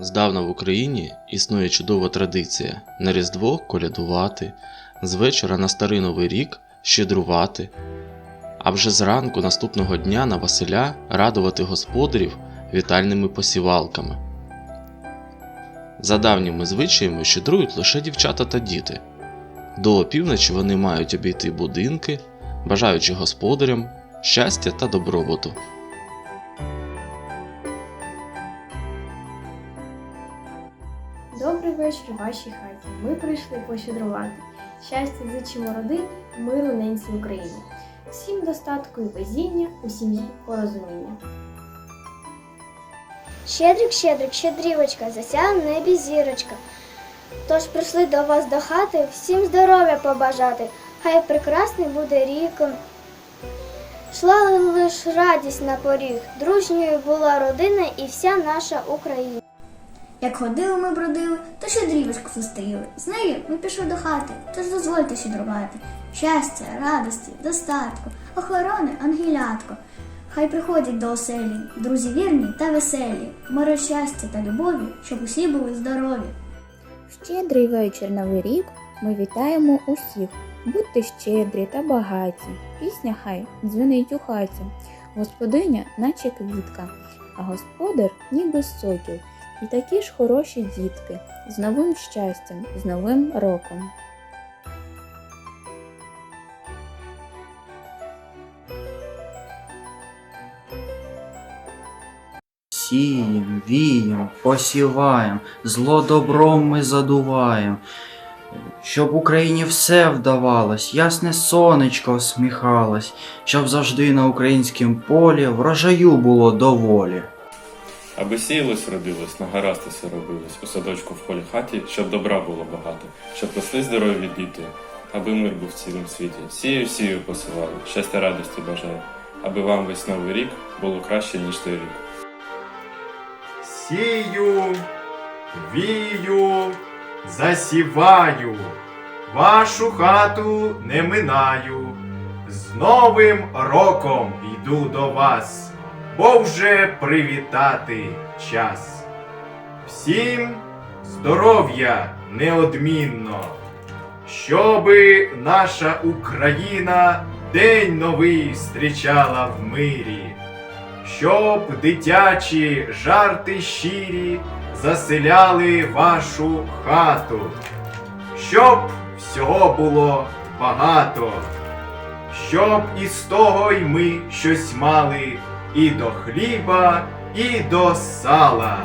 Здавна в Україні існує чудова традиція на Різдво колядувати, з вечора на Старий Новий рік щедрувати, а вже зранку наступного дня на Василя радувати господарів вітальними посівалками. За давніми звичаями щедрують лише дівчата та діти. До опівночі вони мають обійти будинки, бажаючи господарям щастя та добробуту. Добрий вечір вашій хаті. Ми прийшли пощедрувати. Щастя зичимо родині, миру ненці Україні. Всім достатку і везіння, у сім'ї порозуміння. Щедрик, щедрик, щедрівочка, засяяла в небі зірочка. Тож прийшли до вас до хати, всім здоров'я побажати. Хай прекрасний буде рік. Шла лиш радість на поріг, дружньою була родина і вся наша Україна. Як ходили ми бродили, то щедрівочку зустріли. З нею ми пішли до хати, тож дозвольте щедрувати. Щастя, радості, достатку, охорони, ангелятко. Хай приходять до оселі, друзі вірні та веселі, миру щастя та любові, щоб усі були здорові. Щедрий вечір Новий рік ми вітаємо усіх. Будьте щедрі та багаті. Пісня хай дзвенить у хаті. Господиня, наче квітка, а господар ніби сокіл. І такі ж хороші дітки з новим щастям, з новим роком. Сієм, вієм, посіваєм, зло добром ми задуваєм. Щоб Україні все вдавалось, ясне сонечко всміхалось, щоб завжди на українськім полі врожаю було доволі. Аби сіялось, родилось, на гаразд усе робилось, у садочку в полі хаті, щоб добра було багато, щоб росли здорові діти, аби мир був в цілому світі. Сію, сію посилаю, щастя радості бажаю, аби вам весь новий рік було краще, ніж той рік. Сію, вію, засіваю, вашу хату не минаю. З Новим роком йду до вас, бо вже привітати час. Всім здоров'я неодмінно, щоби наша Україна день новий зустрічала в мирі. Щоб дитячі жарти щирі заселяли вашу хату, щоб всього було багато, щоб із того й ми щось мали і до хліба, і до сала.